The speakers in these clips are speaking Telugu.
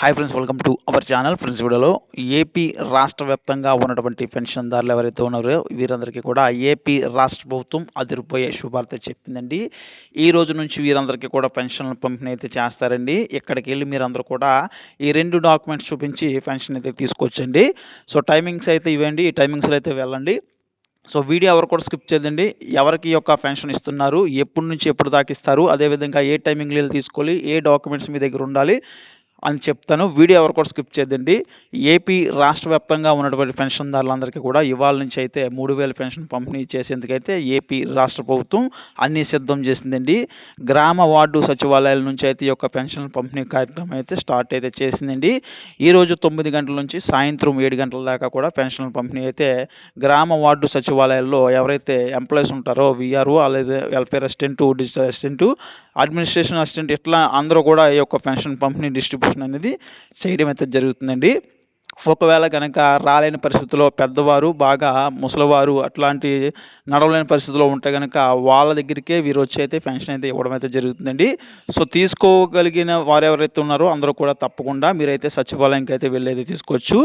Hi friends welcome to our channel friends వీడియోలో ఏపీ రాష్ట్ర వ్యాప్తంగా ఉన్నటువంటి పెన్షన్దారులు ఎవరైతే ఉన్నారో వీరందరికీ కూడా ఏపీ రాష్ట్ర ప్రభుత్వం అదిరిపోయే శుభార్త చెప్పిందండి. ఈ రోజు నుంచి వీరందరికీ కూడా పెన్షన్లు పంపిణీ అయితే చేస్తారండి. ఇక్కడికి వెళ్ళి మీరందరూ కూడా ఈ రెండు డాక్యుమెంట్స్ చూపించి పెన్షన్ అయితే తీసుకొచ్చండి. సో టైమింగ్స్ అయితే ఇవ్వండి. ఈ టైమింగ్స్లో అయితే వెళ్ళండి. సో వీడియో ఎవరు కూడా స్కిప్ చేయండి ఎవరికి ఈ యొక్క పెన్షన్ ఇస్తున్నారు ఎప్పటి నుంచి ఎప్పుడు దాకా ఇస్తారు అదేవిధంగా ఏ టైమింగ్లో తీసుకోవాలి ఏ డాక్యుమెంట్స్ మీ దగ్గర ఉండాలి అని చెప్తాను. వీడియో ఎవరు కూడా స్కిప్ చేయదండి ఏపీ రాష్ట్ర వ్యాప్తంగా ఉన్నటువంటి పెన్షన్దారులందరికీ కూడా ఇవాళ నుంచి అయితే మూడు వేల పెన్షన్ పంపిణీ చేసేందుకైతే ఏపీ రాష్ట్ర ప్రభుత్వం అన్ని సిద్ధం చేసిందండి. గ్రామ వార్డు సచివాలయాల నుంచి అయితే ఈ యొక్క పెన్షన్ పంపిణీ కార్యక్రమం అయితే స్టార్ట్ అయితే చేసిందండి. ఈరోజు తొమ్మిది గంటల నుంచి సాయంత్రం ఏడు గంటల దాకా కూడా పెన్షన్ పంపిణీ అయితే గ్రామ వార్డు సచివాలయాల్లో ఎవరైతే ఎంప్లాయీస్ ఉంటారో విఆర్ఓ అలాగే welfare assistant digital assistant administration assistant ఇట్లా అందరూ కూడా ఈ యొక్క పెన్షన్ పంపిణీ డిస్ట్రిబ్యూషన్ అనేది చేయడం అయితే జరుగుతుందండి. ఒకవేళ కనుక రాలేని పరిస్థితుల్లో పెద్దవారు బాగా ముసలివారు అట్లాంటి నడవలేని పరిస్థితిలో ఉంటే కనుక వాళ్ళ దగ్గరికే వీరు వచ్చి అయితే పెన్షన్ అయితే ఇవ్వడం అయితే జరుగుతుందండి. సో తీసుకోగలిగిన వారు ఎవరైతే ఉన్నారో అందరూ కూడా తప్పకుండా మీరైతే సచివాలయంకి అయితే వెళ్ళి అయితే తీసుకోవచ్చు.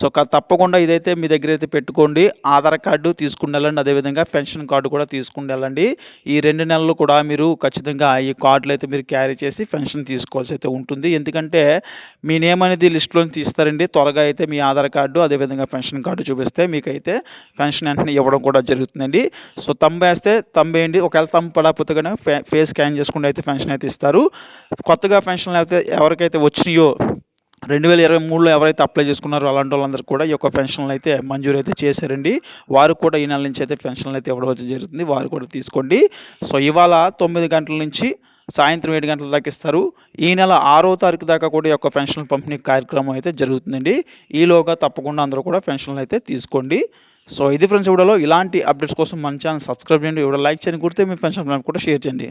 సో తప్పకుండా ఇదైతే మీ దగ్గర అయితే పెట్టుకోండి. ఆధార్ కార్డు తీసుకుని వెళ్ళండి. అదేవిధంగా పెన్షన్ కార్డు కూడా తీసుకుని వెళ్ళండి. ఈ రెండు నెలలు కూడా మీరు ఖచ్చితంగా ఈ కార్డులు అయితే మీరు క్యారీ చేసి పెన్షన్ తీసుకోవాల్సి అయితే ఉంటుంది. ఎందుకంటే మీ నేమ్ అనేది లిస్టులో తీస్తారండి. త్వరగా అయితే అయితే మీ ఆధార్ కార్డు అదేవిధంగా పెన్షన్ కార్డు చూపిస్తే మీకైతే పెన్షన్ వెంటనే ఇవ్వడం కూడా జరుగుతుందండి. సో తంబు వేస్తే తంబు వేయండి ఒకవేళ తంబు పడకపోతే కనుక ఫే ఫేస్ స్కాన్ చేసుకుంటే అయితే పెన్షన్ అయితే ఇస్తారు. కొత్తగా పెన్షన్లు అయితే ఎవరికైతే వచ్చినాయో రెండు వేల ఇరవై మూడులో ఎవరైతే అప్లై చేసుకున్నారో అలాంటి వాళ్ళందరూ కూడా ఈ యొక్క పెన్షన్లు అయితే మంజూరు అయితే చేశారండి. వారు కూడా ఈ నెల నుంచి అయితే పెన్షన్లు అయితే ఇవ్వడం జరుగుతుంది. వారు కూడా తీసుకోండి. సో ఇవాళ తొమ్మిది గంటల నుంచి సాయంత్రం ఏడు గంటల దాకా ఇస్తారు. ఈ నెల ఆరో తారీఖు దాకా కూడా ఈ యొక్క పెన్షన్ పంపిణీ కార్యక్రమం అయితే జరుగుతుందండి. ఈలోగా తప్పకుండా అందరూ కూడా పెన్షన్లు అయితే తీసుకోండి. సో ఇది ఫ్రెండ్స్ ఇవిడలో ఇలాంటి అప్డేట్స్ కోసం మన ఛానల్ సబ్స్క్రైబ్ చేయండి. ఇవిడ లైక్ చేయండి. గుర్తే మీ పెన్షన్ ప్లాన్ కూడా షేర్ చేయండి.